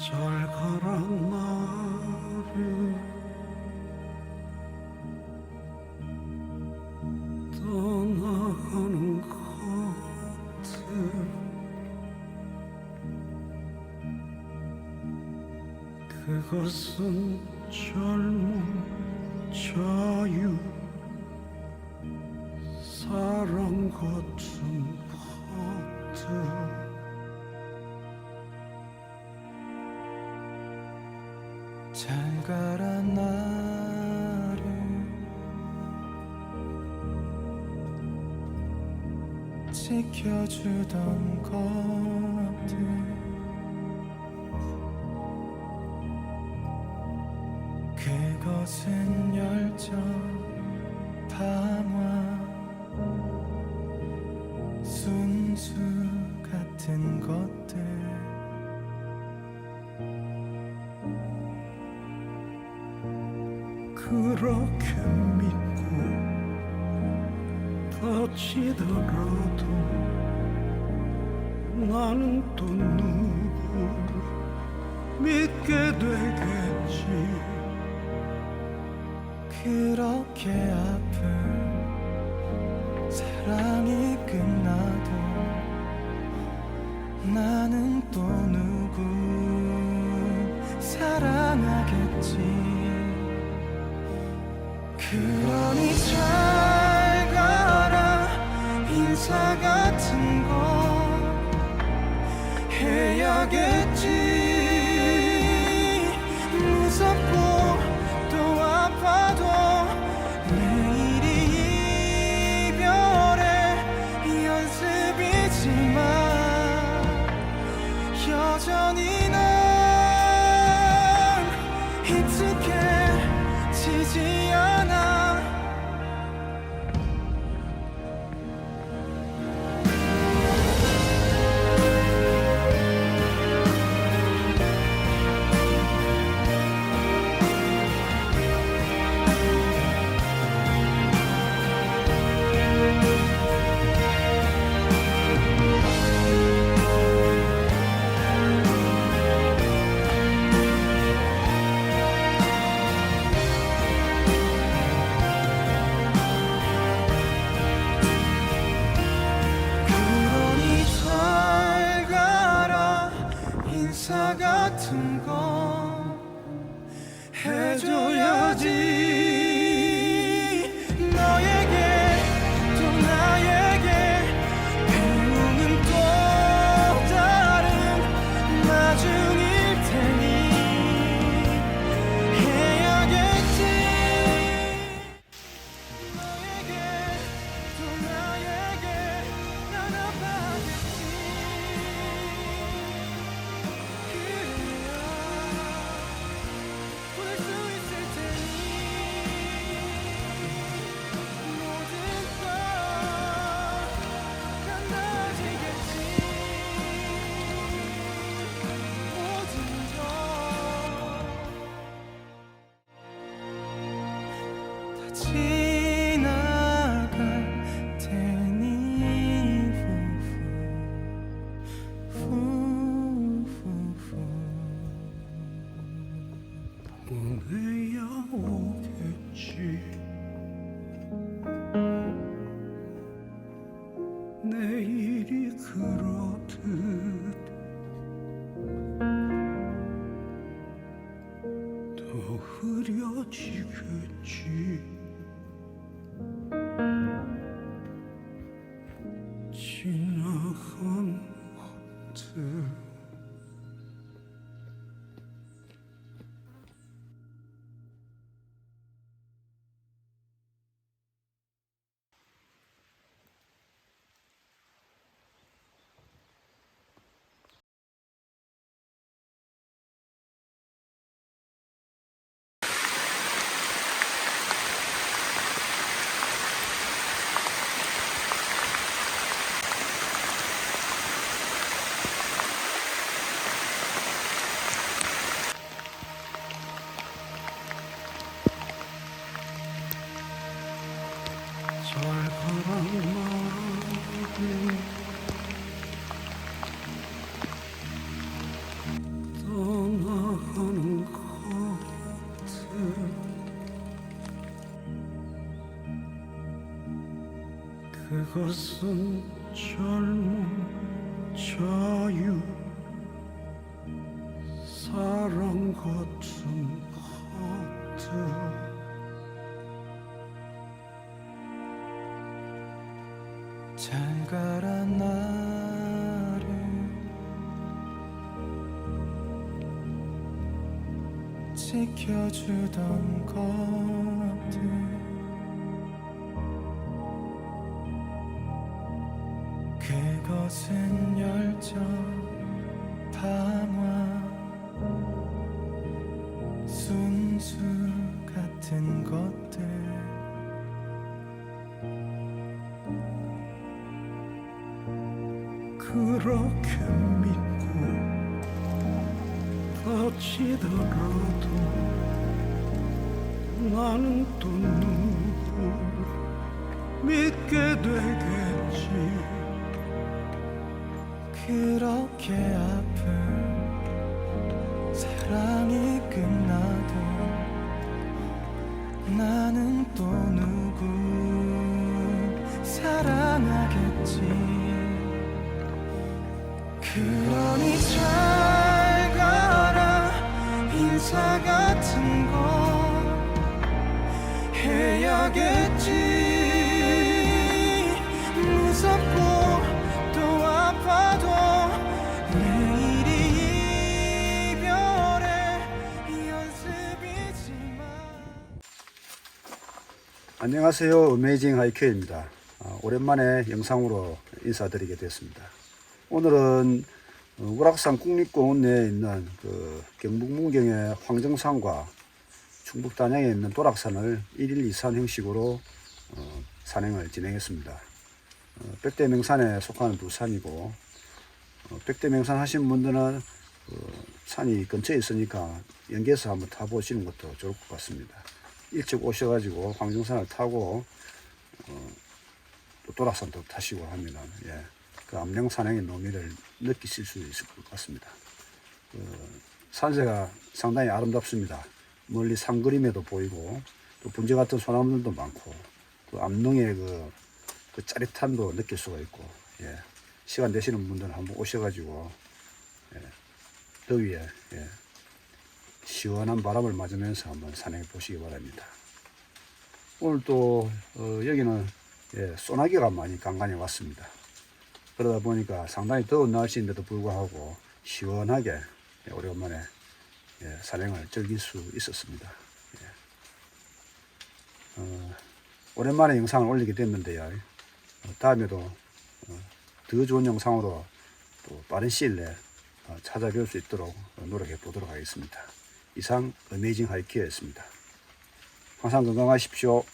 잘 가라 나를 떠나가는 것들 그것은 젊음 자유 사랑 같은 것들 잘 가라 나를. 지켜주던 것들. 그것은 열정 담화 순수 같은 것들 그렇게 믿고 다치더라도 나는 또 누구를 믿게 되겠지. 그렇게 아픈 사랑이 끝나도 나는 또 누구 사랑 잘 가라. 인사 같 오해야 오겠지 내일이 그렇듯 더 흐려지겠지 그것은 젊음, 자유, 사랑 같은 것들. 지켜주던 것들 그것은 열정 방화 순수 같은 것들. 그렇게 다치더라도 나는 또 누굴 믿게 되겠지. 그렇게 아픈 사랑이 끝나도 나는 또 누구 사랑하겠지 안녕하세요. 어메이징 하이큐입니다. 아, 오랜만에 영상으로 인사드리게 됐습니다. 오늘은 어, 우락산 국립공원 내에 있는 그 경북 문경의 황정산과 충북 단양에 있는 도락산을 1일 2산 형식으로 어, 산행을 진행했습니다. 어, 백대 명산에 속하는 두 산이고 어, 백대 명산 하신 분들은 어, 산이 근처에 있으니까 연계해서 한번 타보시는 것도 좋을 것 같습니다. 일찍 오셔가지고 황정산을 타고 어, 또 도락산도 타시고 하면은 예, 그 암령 산행의 묘미를 느끼실 수 있을 것 같습니다. 그 산세가 상당히 아름답습니다. 멀리 산 그림에도 보이고 또 분재 같은 소나무들도 많고 그 암릉의 그, 그 짜릿함도 느낄 수가 있고 예, 시간 되시는 분들은 한번 오셔가지고 예, 더위에 예, 시원한 바람을 맞으면서 한번 산행해 보시기 바랍니다. 오늘 또 어, 여기는 예, 소나기가 많이 간간히 왔습니다. 그러다 보니까 상당히 더운 날씨인데도 불구하고 시원하게 예, 오랜만에 예, 산행을 즐길 수 있었습니다. 예. 어, 오랜만에 영상을 올리게 됐는데요. 어, 다음에도 어, 더 좋은 영상으로 또 빠른 시일 내에 어, 찾아뵐 수 있도록 어, 노력해 보도록 하겠습니다. 이상 어메이징 하이키어였습니다. 항상 건강하십시오.